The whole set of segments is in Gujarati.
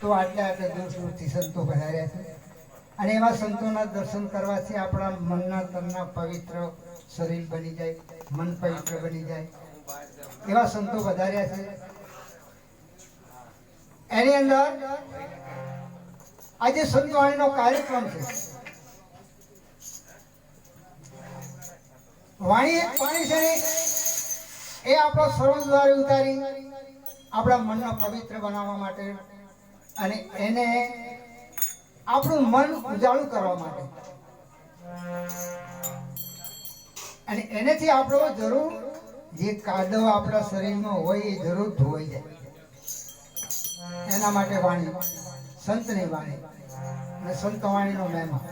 તો આટલા આટલા દૂર દૂરથી સંતો પધાર્યા છે. અને એવા સંતોના દર્શન કરવાથી આપણા મનના તનના પવિત્ર શરીર બની જાય મન પવિત્ર બની જાય. એવા સંતો વધાર્યા છે. એની અંદર આજે સંતવાણીનો કાર્યક્રમ છે. વાણી વાણી છે ને, એ આપણો સર્વ દ્વારે ઉતારી આપણા મનને પવિત્ર બનાવવા માટે અને એને આપણું મન ઉજાળું કરવા માટે. અને એનેથી આપણો જરૂર, જે કાદવ આપણા શરીરમાં હોય એ જરૂર ધોવાઈ જાય. એના માટે વાણી, સંતની વાણી, અને સંત વાણીનો મહેમા.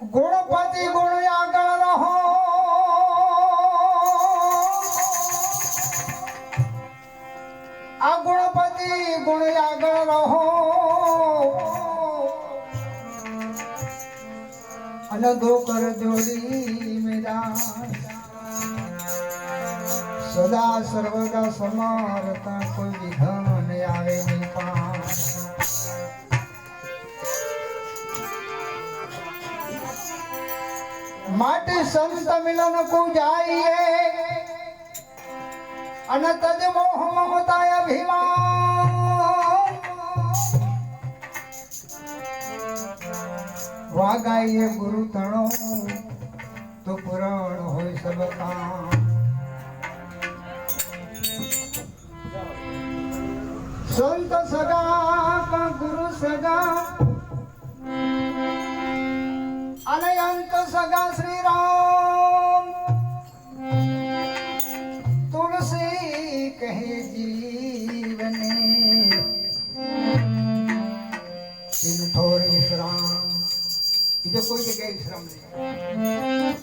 ગોળો પાતી આગળ ગુણ આગળ રહો. અને દો કર જોડી મેરા સદા સર્વદા સમારતા, કોઈ વિધાન આવે નહીં પાસ માટે સંત મિલન કો જાઈએ? અને તજ મોહ મમતા અભિમાન. વાગાઈએ ગુરુ તણો તો પુરાણ હોય સબ કામ સંત સગા કા ગુરુ સગા અને અંત સગા શ્રી રામ તુલસી કહે બીજો કોઈ જગ્યાએ ધર્મ નહીં.